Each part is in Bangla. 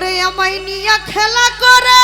ওরে আমায় নিয়া খেলা করে।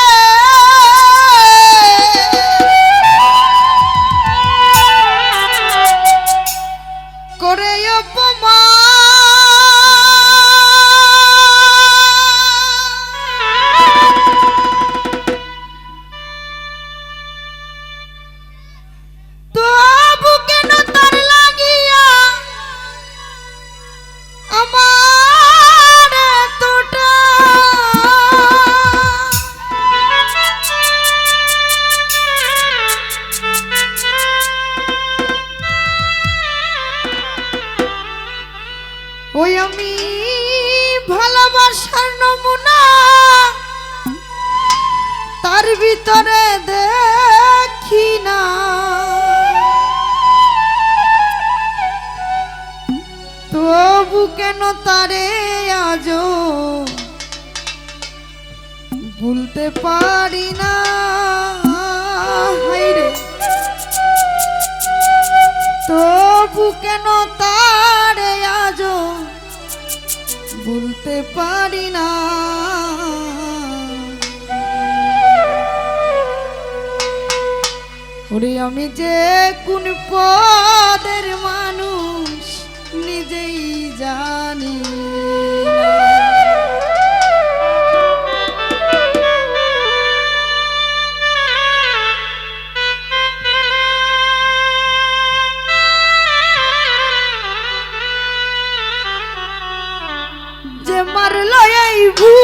ওই আমি ভালোবাসার নমুনা। তার ভিতরে দেখি না। তবু কেন তারে আজ ভুলতে পারি না? তবু কেন তারে ভুলতে পারি না ওরে আমি যে কোন পদের মানুষ নিজেই জানি না। যে মারলো এই বুকে